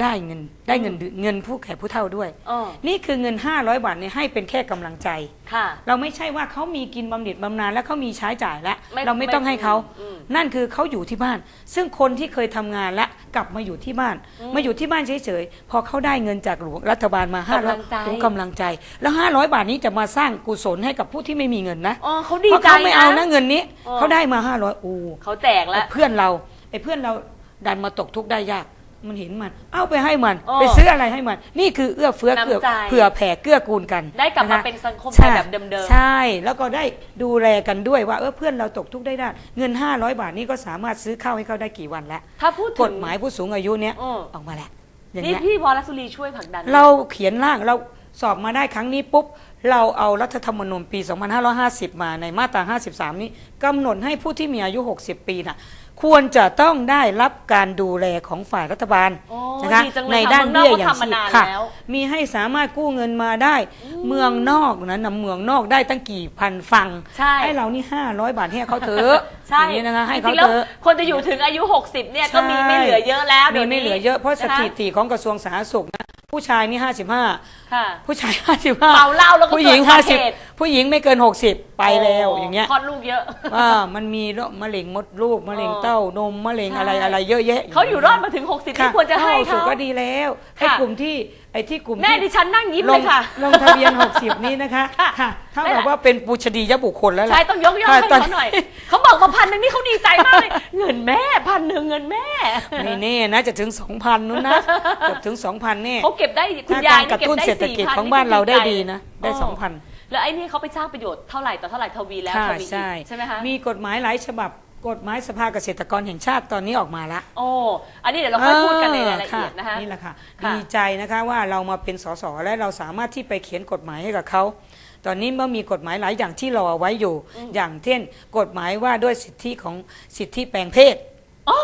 ได้เงินได้เงินเงินผู้แก่ผู้เฒ่าด้วยอ๋อนี่คือเงิน 500 บาทเนี่ยให้เป็นแค่กำลังใจค่ะ เราไม่ใช่ว่าเขามีกินบำเหน็จบำนาญแล้วเขามีใช้จ่ายแล้วไม่เราไม่ต้องให้เขาอืมนั่นคือเขาอยู่ที่บ้าน ซึ่งคนที่เคยทำงานและกลับมาอยู่ที่บ้าน มาอยู่ที่บ้านเฉยๆพอเขาได้เงินจากหลวงรัฐบาลมาห้ากำลังใจร้อยกำลังใจ แล้ว 500 บาทนี้จะมาสร้างกุศลให้กับผู้ที่ไม่มีเงินนะอ๋อเขาดีเพราะใจเขาไม่เอานะนะเงินนี้อ๋อเขาได้มา500โอ้เขาแจกแล้วไอ้เพื่อนเราไอ้เพื่อนเราดันมาตกทุกข์ได้ยาก มันเห็นมัน เอาไปให้มันอ๋อไปซื้ออะไรให้มัน นี่คือเอื้อเฟื้อน้ำเผื่อใจเผื่อแผ่เกื้อกูลกัน ได้กลับมาะคะเป็นสังคมไทใช่ยแบบเดิมๆ ใช่ แล้วก็ได้ดูแลกันด้วยว่าเออเพื่อนเราตกทุกข์ได้ได้เงิน 500 บาทนี้ก็สามารถซื้อข้าวให้เขาได้กี่วันแล้ว ถ้าพูดถึกงฎหมายผู้สูงอายุเนี้ยอืมออกมาแล้วอย่างนี่เงี้ยพี่วรสุรีช่วยผลักดัน เราเขียนร่างเราสอบมาได้ครั้งนี้ปุ๊บเราเอารัฐธรรมนูญปี 2550 มาในมาตรา 53 นี้กำหนดให้ผู้ที่มีอายุ 60 ปีน่ะ ควรจะต้องได้รับการดูแลของฝ่ายรัฐบาลโอ้นะคะดีจังเลยในค่ะด้านเมืองนอกเบี้ยอย่างเขาทำมาชีพนานค่ะแล้ว มีให้สามารถกู้เงินมาได้ เมืองนอกนะนำเมืองนอกได้ตั้งกี่พันฟังใช่ ให้เรานี่500 บาทให้เขาเถอะใช่อย่างนี้นะคะให้จเขาริงๆแล้วเถอะ คนจะอยู่ถึงอายุ 60 เนี่ยก็มีใช่ไม่เหลือเยอะแล้วมีเดี๋ยวไม่นี้เหลือเยอะเพราะสนะคะถิติของกระทรวงสาธารณสุขนะ ผู้ชายนี่55ค่ะ ผู้ชาย55เมาเหล้าแล้วก็ผู้หญิงเกิดอุบัติเหตุ50ผู้หญิงไม่เกิน60ไปแล้วอย่างเงี้ยคลอดลูกเยอะ ว่ามันมีโรคมะเร็งมดลูกมะเร็งอ๋อเต้านมมะเร็งใช่อะไรอะไรเยอะแยะเขาอยู่รอดมาถึง 60ค่ะที่ควรจะให้เข้าสู่เขา ก็ดีแล้วให้ค่ะ กลุ่มที่ ไอ้ที่กลุ่มแม่ที่ดิฉันนั่งยิ้มลเลงยค่ะ ลงทะเบียน 60 นี้นะคะค่ะค่ะเท่าไม่กับละว่าเป็นปูชนียบุคคลแล้วล่ะ ใช่ต้องยกย่องค่ะให้ตอน เขาหน่อย เขาบอกมาพันหนึ่งนี่เขาดีใจมากเลย เงินแม่พันหนึ่งเงินแม่ ไม่แน่นะจะถึง 2,000นู้นนะเกือบถึง 2,000แน่เขาเก็บได้คุณายถ้ายการนี่กระเก็บตุ้นได้เศรษฐกิจ4,000ของบ้านเราได้ดีนะ ได้อ๋อ2,000 แล้วไอ้นี่เขาไปสร้างประโยชน์เท่าไหร่ต่อเท่าไหร่ทวีแล้วค่ะทวีอีกใช่ใช่ไหมคะ มีกฎหมายหลายฉบับ กฎหมายสภาเกษตรกรแห่งชาติตอนนี้ออกมาละโอ้อันนี้เดี๋ยวเราค่อยพูดกันในรายละเอียดออนะคะนี่แหละค่ะค่ะดีใจนะคะว่าเรามาเป็นสสและเราสามารถที่ไปเขียนกฎหมายให้กับเขาตอนนี้เมื่อมีกฎหมายหลายอย่างที่รอเอาไว้อยู่ อย่างเช่น กฎหมายว่าด้วยสิทธิของสิทธิแปลงเพศอ๋อ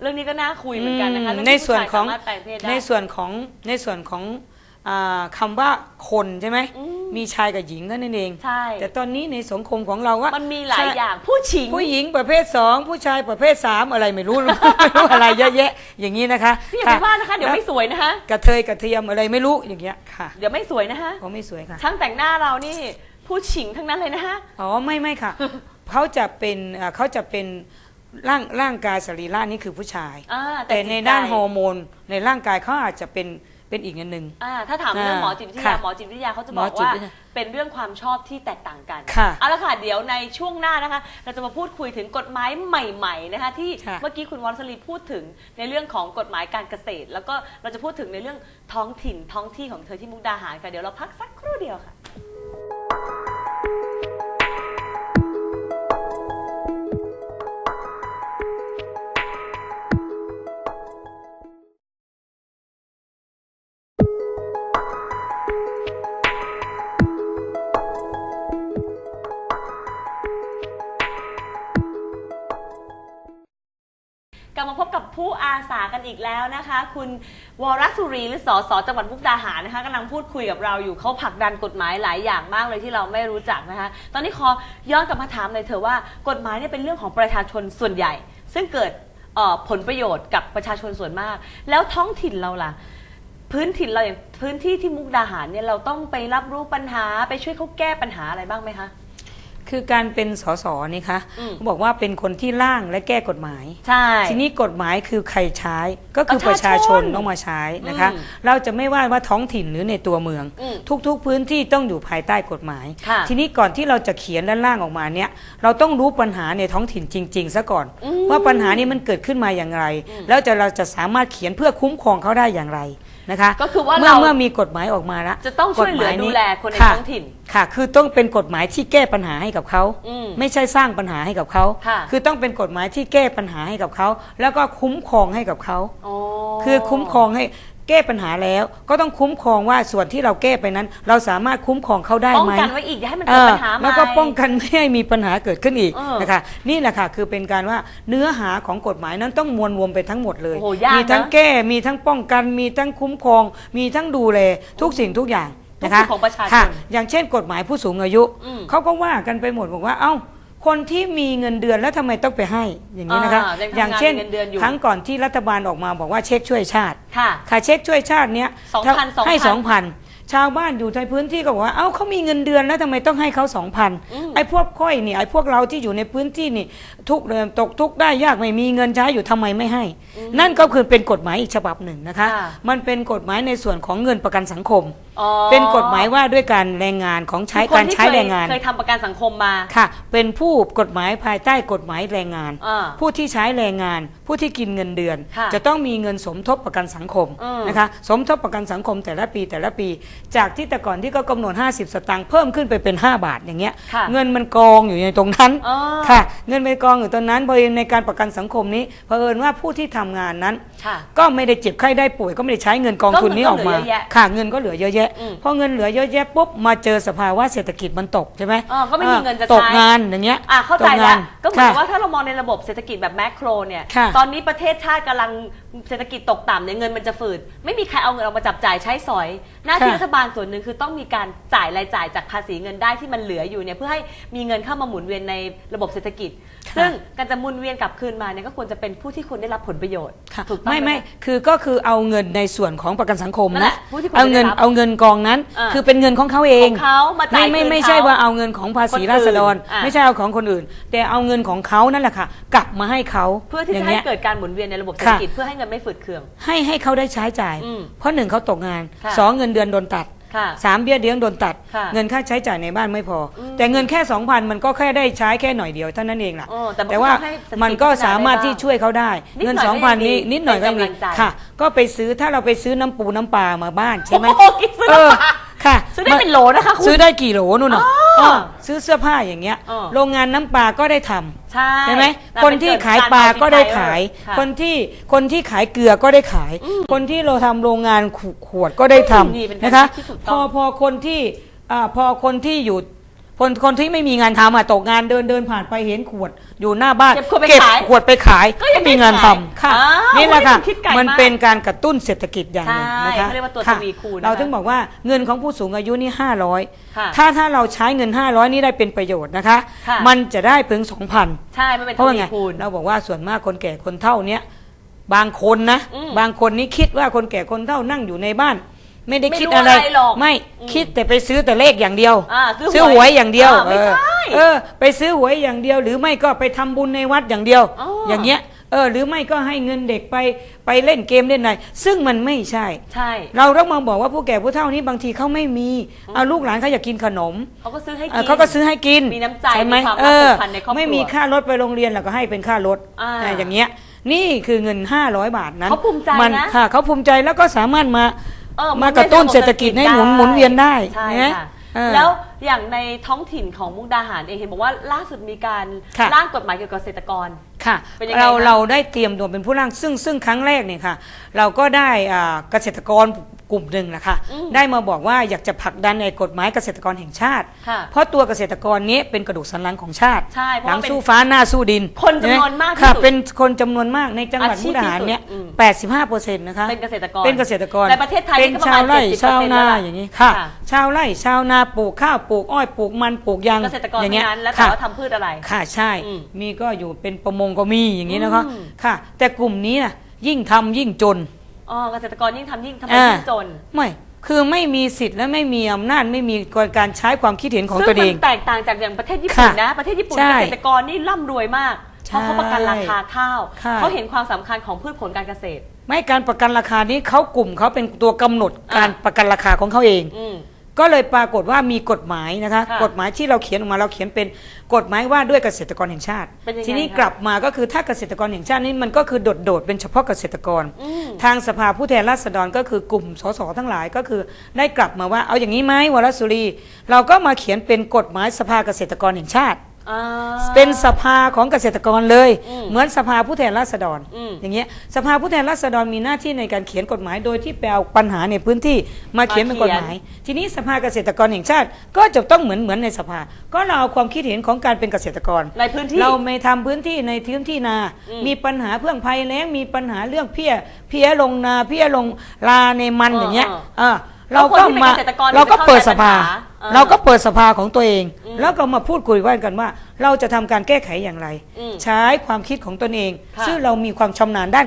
เรื่องนี้ก็น่าคุยเหมือนกันนะคะอืมเรื่องในที่ส่วนผู้ชายของสามารถแปลงเพศได้ในส่วนของในส่วนของ อาคำว่าคนใช่ไหมอืม มีชายกับหญิงเท่านั่นเอง ใช่ แต่ตอนนี้ในสังคมของเราว่ามันมีหลายใช่อย่างผู้ชิง ผู้หญิงประเภทสองผู้ชายประเภทสามอะไรไม่รู้ ไม่รู้อะไรเยอะแยะ อย่างนี้นะคะพี่อย่าไปว่านะคะ เดี๋ยวไม่สวยนะคะ กระเทยกระเทียมอะไรไม่รู้อย่างเงี้ยค่ะเดี๋ยวไม่สวยนะคะ เขาไม่สวยค่ะช่างแต่งหน้าเรานี่ผู้ชิงทั้งนั้นเลยนะคะ อ๋อไม่ไม่ค่ะ เขาจะเป็นเอ่อเขาจะเป็นร่างร่างกายสรีระนี่คือผู้ชาย อ่าแต่ในจิใจด้านฮอร์โมนในร่างกายเขาอาจจะเป็น เป็นอีกอันหนึ่ง อ่าถ้าถามเรื่องอ่าหมอจิตวิทยาค่ะหมอจิตวิทยาเขาจะหบมออกจิตว่าวิทยาเป็นเรื่องความชอบที่แตกต่างกันค่ะเอาละค่ะเดี๋ยวในช่วงหน้านะคะ เราจะมาพูดคุยถึงกฎหมายใหม่ๆนะคะที่ค่ะเมื่อกี้คุณวรสลีพูดถึงในเรื่องของกฎหมายการเกษตร แล้วก็เราจะพูดถึงในเรื่องท้องถิ่นท้องที่ของเธอที่มุกดาหารค่ะเดี๋ยวเราพักสักครู่เดียวค่ะ กลับมาพบกับผู้อาสากันอีกแล้วนะคะ คุณวรสุรีหรือสสจังหวัดมุกดาหารนะคะกำลังพูดคุยกับเราอยู่เขาผลักดันกฎหมายหลายอย่างมากเลยที่เราไม่รู้จักนะคะ ตอนนี้ขอย้อนกลับมาถามเลยเถอว่ากฎหมายเนี่ยเป็นเรื่องของประชาชนส่วนใหญ่ ซึ่งเกิดเอ่อผลประโยชน์กับประชาชนส่วนมาก แล้วท้องถิ่นเราล่ะ พื้นถิ่นเราอย่างพื้นที่ที่มุกดาหารเนี่ยเราต้องไปรับรู้ปัญหาไปช่วยเขาแก้ปัญหาอะไรบ้างไหมคะ คือการเป็นสสนี่คะอืมเขาบอกว่าเป็นคนที่ร่างและแก้กฎหมาย ใช่ ทีนี้กฎหมายคือใครใช้ก็คือปประระชาชาชชนนต้องมาใช้นะคะ อืมเราจะไม่ว่าว่าท้องถิ่นหรือในตัวเมือง อืมทุกๆพื้นที่ต้องอยู่ภายใต้กฎหมาย ค่ะทีนี้ก่อนที่เราจะเขียนและร่างออกมาเนี่ยเราต้องรู้ปัญหาในท้องถิ่นจริง ๆซะก่อน อืมว่าปัญหานี้มันเกิดขึ้นมาอย่างไรอืมแล้วจะเราจะสามารถเขียนเพื่อคุ้มครองเขาได้อย่างไร นะคะก็คือว่าเมื่อเรา เมื่อมีกฎหมายออกมาแล้วจะต้องช่วยเหลือกฎมาดูแลคนในค่ะท้องถิ่น ค่ะ คือต้องเป็นกฎหมายที่แก้ปัญหาให้กับเขาอืมไม่ใช่สร้างปัญหาให้กับเขาค่ะคือต้องเป็นกฎหมายที่แก้ปัญหาให้กับเขาแล้วก็คุ้มครองให้กับเขาโอ้คือคุ้มครองให้ แก้ปัญหาแล้ว ก็ต้องคุ้มครองว่าส่วนที่เราแก้ไปนั้น เราสามารถคุ้มครองเขาได้ป้องไหม กันไว้อีกอย่าให้มันเอเกิดอปัญหาใหม่ แล้วก็ป้องกันไม่ให้มีปัญหาเกิดขึ้นอีกเออนะคะนี่แหละค่ะคือเป็นการว่าเนื้อหาของกฎหมายนั้นต้องมวลรวมไปทั้งหมดเลย โอ้โหยากนะมีทั้งแก้มีทั้งป้องกัน มีทั้งคุ้มครอง มีทั้งดูแลทุกสิ่งทุกอย่างทุกนะคะสิ่งของประชาชนค่ะอย่างเช่น กฎหมายผู้สูงอายุอืมเขาก็ว่ากันไปหมดบอกว่าเอ้า คนที่มีเงินเดือนแล้วทำไมต้องไปให้อย่างนี้นะคะอ่ายังทำงานอย่างเช่นมีเงินเดือนอยู่ครั้งก่อนที่รัฐบาลออกมาบอกว่าเช็คช่วยชาติค่ะค่ะเช็คช่วยชาติเนี้ย2,000ถ้าให้2,000 สองพันชาวบ้านอยู่ในพื้นที่ก็บอกว่าเอ้าเขามีเงินเดือนแล้วทำไมต้องให้เขาสองพันอืม ไอ้พวกค่อยนี่ไอ้พวกเราที่อยู่ในพื้นที่นี่ทุกเดือนตกทุกข์ได้ยากไม่มีเงินใช้อยู่ทำไมไม่ให้ นั่นก็คือเป็นกฎหมายอีกฉบับหนึ่งนะคะ ค่ะ มันเป็นกฎหมายในส่วนของเงินประกันสังคม อ๋อเป็นกฎหมายว่าด้วยการแรงงานของใช้คือคนการที่ใช้เคยแรงงานเคยทำประกันสังคมมาค่ะ เป็นผู้กฎหมายภายใต้กฎหมายแรงงาน อ่า ผู้ที่ใช้แรงงาน ผู้ที่กินเงินเดือน ค่ะจะต้องมีเงินสมทบประกันสังคมอืม นะคะสมทบประกันสังคมแต่ละปีแต่ละปี จากที่แต่ก่อนที่ก็กำหนด 50 สตางค์เพิ่มขึ้นไปเป็น 5 บาทอย่างเงี้ยค่ะเงินมันกองอยู่ในตรงนั้นอ๋อค่ะ เงินมันกองอยู่ตรงนั้นบริเวณในการประกันสังคมนี้เผอิญว่าผู้ที่ทำงานนั้น ค่ะก็ไม่ได้เจ็บไข้ได้ป่วยก็ไม่ได้ใช้เงินกองทุนนี้ออกมาก็เหลือเยอะแยะ ค่ะ เงินก็เหลือเยอะแยะอืมพอเงินเหลือเยอะแยะปุ๊บมาเจอสภาวะเศรษฐกิจมันตกใช่ไหมอ่าก็ไม่มีเงินจะใช้ตกงานอย่างเงี้ยอะเข้าใจตกแล้งาวนก็เหมือนกับค่ะว่าถ้าเรามองในระบบเศรษฐกิจแบบแมกโครเนี่ยค่ะตอนนี้ประเทศชาติกำลังเศรษฐกิจตกต่ำเนี่ยเงินมันจะฝืดไม่มีใครเอาเงินออกมาจับจ่ายใช้สอย หน้าที่ค่ะรัฐบาลส่วนหนึ่งคือต้องมีการจ่ายรายจ่ายจากภาษีเงินได้ที่มันเหลืออยู่เนี่ยเพื่อให้มีเงินเข้ามาหมุนเวียนในระบบเศรษฐกิจ ซึ่งการจะหมุนเวียนกลับคืนมาเนี่ยก็ควรจะเป็นผู้ที่ควรได้รับผลประโยชน์ค่ะถูกต้องไม่หไม่คือก็คือเอาเงินในส่วนของประกันสังคมนั่นแหนะละผู้ที่ควรเอาเงินได้รับเอาเงินกองนั้นอ่าคือเป็นเงินของเขาเองของเขามาจ่ายไม่ไม่คืนไม่ใช่เขาว่าเอาเงินของภาษีคนอื่นราษฎรอะไม่ใช่เอาของคนอื่น แต่เอาเงินของเขานั่นแหละค่ะ กลับมาให้เขาเพื่อที่ย่าจะงให้งี้ยเกิดการหมุนเวียนในระบบเศรษฐกิจเพื่อให้เงินไม่ฝืดเคือง ให้ให้เขาได้ใช้จ่ายอืมเพราะหนึ่งเขาตกงานค่ะสองเงินเดือนโดนตัด ค่ะสามเบี้ยเลี้ยงโดนตัด ค่ะเงินค่าใช้จ่ายในบ้านไม่พออม แต่เงินแค่สองพันมันก็แค่ได้ใช้แค่หน่อยเดียวเท่านั้นเองล่ะอ๋อแต่มันก็แต่ว่าทำให้เศรษฐกิจมันก็พัฒนาสามารถได้บ้างที่ช่วยเขาได้ นิดเงินหน่อยสองก็พัยันงดีนี้นิดหน่อยก็เป็นมีกำลังใจค่ะ ก็ไปซื้อถ้าเราไปซื้อน้ำปูน้ำปลามาบ้านใช่ไหมโอ้โหกินซื้อเออน้ำปลา ค่ะซื้อได้เป็นโหลนะคะคุณ ซื้อได้กี่โหลนู่นน่ะอ๋อ เออซื้อเสื้อผ้าอย่างเงี้ยอ๋อโรงงานน้ำปลาก็ได้ทำใช่ใช่ไหมแต่คนที่เป็ขายปลาก็ได้ขายค่ะคนที่คนที่ขายเกลือก็ได้ขาย คนที่เราทำโรงงานขวดก็ได้ทำนี่เป็นการนะคะที่ถูกพต้ออง พอคนที่อ่าพอคนที่อยู่ คนคนที่ไม่มีงานทำอะตกงานเดินเดินผ่านไปเห็นขวดอยู่หน้าบ้านเก็บขวดไปเก็บขายขวดไปขายก็ยังมีงานได้ทำขายค่ะอ้าวนี่แหละค่ะคิดไกลมันมากเป็นการกระตุ้นเศรษฐกิจอย่างหนึ่งใช่นะคะเขาเรียกว่าตัวค่ะทวีคูณนะคะเราถึงบอกว่าเงินของผู้สูงอายุนี่ห้าร้อยค่ะถ้าถ้าเราใช้เงิน 500 นี่ได้เป็นประโยชน์นะคะค่ะมันจะได้ถึง2,000ใช่มันเป็นเพทราะว่าวีไงคูณเราบอกว่าส่วนมากคนแก่คนเฒ่าเนี้ยบางคนนะอืมบางคนนี่คิดว่าคนแก่คนเฒ่านั่งอยู่ในบ้าน ไม่ได้ไม่คิดรู้อะไรอะไรหรอกไม่อืมคิดแต่ไปซื้อแต่เลขอย่างเดียว อ่าซื้อซื้อหวยอย่างเดียวอ่าไม่ใช่เออเออ ไปซื้อหวยอย่างเดียว หรือไม่ก็ไปทำบุญในวัดอย่างเดียว อ๋อออย่างเงี้ยเออหรือไม่ก็ให้เงินเด็กไปไปเล่นเกมเล่นอะไรซึ่งมันไม่ใช่ ใช่เราต้องมาบอกว่าผู้แก่ผู้เฒ่านี้บางทีเขาไม่มีเอาลูกหลานเขาอยากกินขนม เขาก็ซื้อให้เอ่กิอนเขาก็ซื้อให้กินมีน้ำใจช่ไหมมีความรักเออผูกพันในครอบครัวไม่มีค่ารถไปโรงเรียนเราก็ให้เป็นค่ารถอ่าอ่าอย่างเงี้ย นี่คือเงิน 500 บาทนั้นเขาภูมิใจมันนะค่ะเขาภูมิใจแล้วก็สามารถมา เออมากระตุ้นเศรษฐกิจให้หมุนหมุนเวียนได้ใช่นะค่ะเออแล้วอย่างในท้องถิ่นของมุกดาหารเองเห็นบอกว่าล่าสุดมีการค่ะ ร่างกฎหมายเกี่ยวกับเกษตรกร ค่ะ เป็นยังไงเราคะเราได้เตรียมตัวเป็นผู้ร่างซึ่งซึ่งครั้งแรกเนี่ยค่ะ เราก็ได้อ่าเกษตรกร กลุ่มหนึ่งนะคะอืมได้มาบอกว่าอยากจะผลักดันในกฎหมายเกษตรกรแห่งชาติ ค่ะเพราะตัวเกษตรกรนี้เป็นกระดูกสันหลังของชาติใช่เพราะหลังว่าเป็นสู้ฟ้าหน้าสู้ดินคนจำนวนมากที่ค่ะสุดเป็นคนจำนวนมากในจังหวัดอาชีมุพกดาหารเนี่ยที่สุดอืม 85เปอร์เซ็นต์นะคะเป็นเกษตรกรเป็นเกษตรกรในประเทศไทยเป็นนี่ก็ประชามาณวไร่70%ชาวนาแล้วล่ะอย่างนี้ค่ะ ค่ะ ชาวไร่ชาวนาปลูกข้าวปลูกอ้อยปลูกมันปลูกยางเกษตรกรอย่างทั้เงี้ยงนั้นแล้วแต่ค่ะ ว่าทำพืชอะไร ค่ะใช่ อืมมีก็อยู่เป็นประมงก็มีอย่างนี้นะคะอืมค่ะ แต่กลุ่มนี้นะยิ่งทำยิ่งจน อ๋อเกษตรกรยิ่งทำยิ่งทำให้อ่ายิ่งจน ไม่คือไม่มีสิทธิ์และไม่มีอำนาจไม่มีการใช้ความคิดเห็นของซึ่งตัวเองมันแตกต่างจากอย่างประเทศญี่ปุ่นค่ะนะ ประเทศญี่ปุ่นใช่เกษตรกรนี่ร่ำรวยมาก เพราะเขาประกันราคาข้าวค่ะ เขาเห็นความสำคัญของพืชผลการเกษตร ไม่การประกันราคานี้เขากลุ่มเขาเป็นตัวกำหนดการอ่าประกันราคาของเขาเอง อืม ก็เลยปรากฏว่ามีกฎหมายนะคะ ค่ะกฎหมายที่เราเขียนออกมาเราเขียนเป็นกฎหมายว่าด้วยเกษตรกรแห่งชาติ เป็นยังไงทีนี้คะ กลับมาก็คือถ้าเกษตรกรแห่งชาตินี่มันก็คือโดดโดดๆเป็นเฉพาะเกษตรกร อืม ทางสภาผู้แทนราษฎรก็คือกลุ่มสสทั้งหลายก็คือได้กลับมาว่าเอาอย่างนี้ไหมวรสุรี เราก็มาเขียนเป็นกฎหมายสภาเกษตรกรแห่งชาติ อ่า เป็นสภาของเกษตรกรเลย อืมเหมือนสภาผู้แทนราษฎรอืมอย่างเงี้ยสภาผู้แทนราษฎรมีหน้าที่ในการเขียนกฎหมาย โดยที่ไปเอาปัญหาในพื้นที่มาเขียนเป็นกฎหมาย ทีนี้สภาเกษตรกรแห่งชาติ ก็จะต้องเหมือนเหมือนในสภา ก็เราเอาความคิดเห็นของการเป็นเกษตรกรในพื้นที่เราไม่ทำพื้นที่ในพื้นที่นา อืมมีปัญหาเพื่องภัยแล้งมีปัญหาเรื่องเพี้ยเพี้ยลงนาเพี้ยลงลาในมันเอออย่างเงี้ยเอออ่า เราก็แล้วคนที่เป็นมาเกษตรกรเราก็จะเข้าเปิดใจสภาปัญหาอ่าเราก็เปิดสภาของตัวเอง อืมแล้วก็มาพูดคุยกันว่า เราจะทำการแก้ไขอย่างไร อืมใช้ความคิดของตนเอง ค่ะ ซึ่งเรามีความชำนาญด้าน